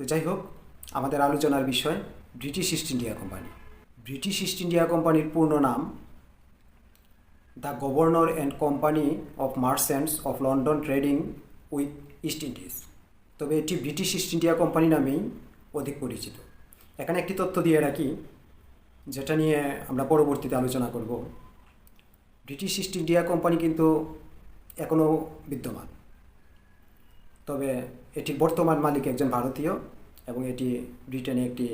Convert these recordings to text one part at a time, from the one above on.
তো যাই হোক, আমাদের আলোচনার বিষয় British East India Company British East India কোম্পানির পূর্ণ নাম the Governor and Company of Merchants of London Trading with East Indies তবে এটি ব্রিটিশ ইস্ট ইন্ডিয়া কোম্পানি নামেই অধিক পরিচিত। এখানে একটি তথ্য দিয়ে রাখি, যেটা নিয়ে আমরা পরবর্তীতে আলোচনা করব। ব্রিটিশ ইস্ট ইন্ডিয়া কোম্পানি কিন্তু এখনও বিদ্যমান। তবে এটি বর্তমান মালিক একজন ভারতীয় এবং এটি ব্রিটেনে একটি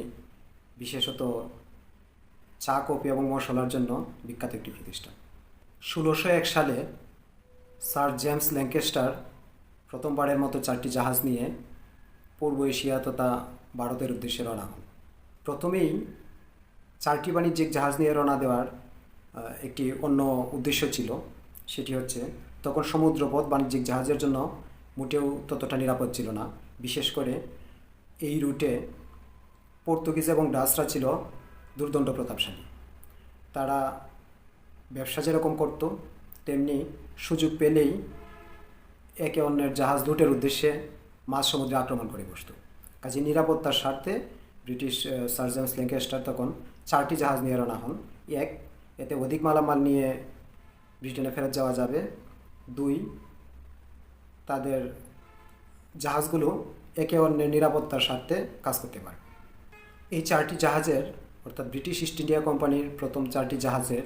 বিশেষত চা, কফি এবং মশলার জন্য বিখ্যাত একটি প্রতিষ্ঠান। ষোলোশো এক সালে স্যার জেমস ল্যাঙ্কেস্টার প্রথমবারের মতো চারটি জাহাজ নিয়ে পূর্ব এশিয়া তথা ভারতের উদ্দেশ্যে রওনা হন। প্রথমেই চারটি বাণিজ্যিক জাহাজ নিয়ে রওনা দেওয়ার একটি অন্য উদ্দেশ্য ছিল। সেটি হচ্ছে, তখন সমুদ্রপথ বাণিজ্যিক জাহাজের জন্য মোটেও ততটা নিরাপদ ছিল না। বিশেষ করে এই রুটে পর্তুগিজ এবং ডাচরা ছিল দুর্দণ্ড প্রতাপশালী। তারা ব্যবসা যেরকম করত, তেমনি সুযোগ পেলেই একে অন্যের জাহাজ লুটের উদ্দেশ্যে মাঝ সমুদ্রে আক্রমণ করে বসত। কাজে নিরাপত্তার স্বার্থে ব্রিটিশ সার্জেন্স ল্যাঙ্কেস্টার তখন চারটি জাহাজ নিয়ে রওনা হন। এক, এতে অধিক মালামাল নিয়ে ব্রিটেনে ফেরত যাওয়া যাবে। দুই তাদের জাহাজগুলো একে অন্যের নিরাপত্তার স্বার্থে কাজ করতে পারে। এই চারটি জাহাজের, অর্থাৎ ব্রিটিশ ইস্ট ইন্ডিয়া কোম্পানির প্রথম চারটি জাহাজের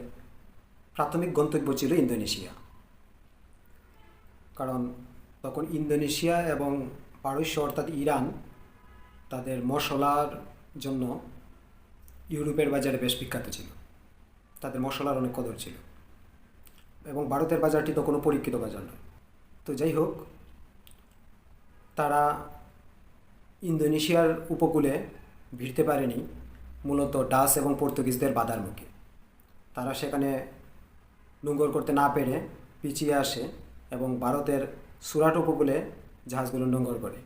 প্রাথমিক গন্তব্য ছিল ইন্দোনেশিয়া। কারণ তখন ইন্দোনেশিয়া এবং পারস্য, অর্থাৎ ইরান, তাদের মশলার জন্য ইউরোপের বাজারে বেশ বিখ্যাত ছিল। তাদের মশলার অনেক কদর ছিল এবং ভারতের বাজারটি তো কোনো পরীক্ষিত বাজার নয়। তো যাই হোক, তারা ইন্দোনেশিয়ার উপকূলে ভিড়তে পারেনি, মূলত ডাস এবং পর্তুগিজদের বাধার মুখে। তারা সেখানে নোঙ্গর করতে না পেরে পিছিয়ে আসে এবং ভারতের সুরাট উপকূলে জাহাজগুলো নোঙ্গর করে।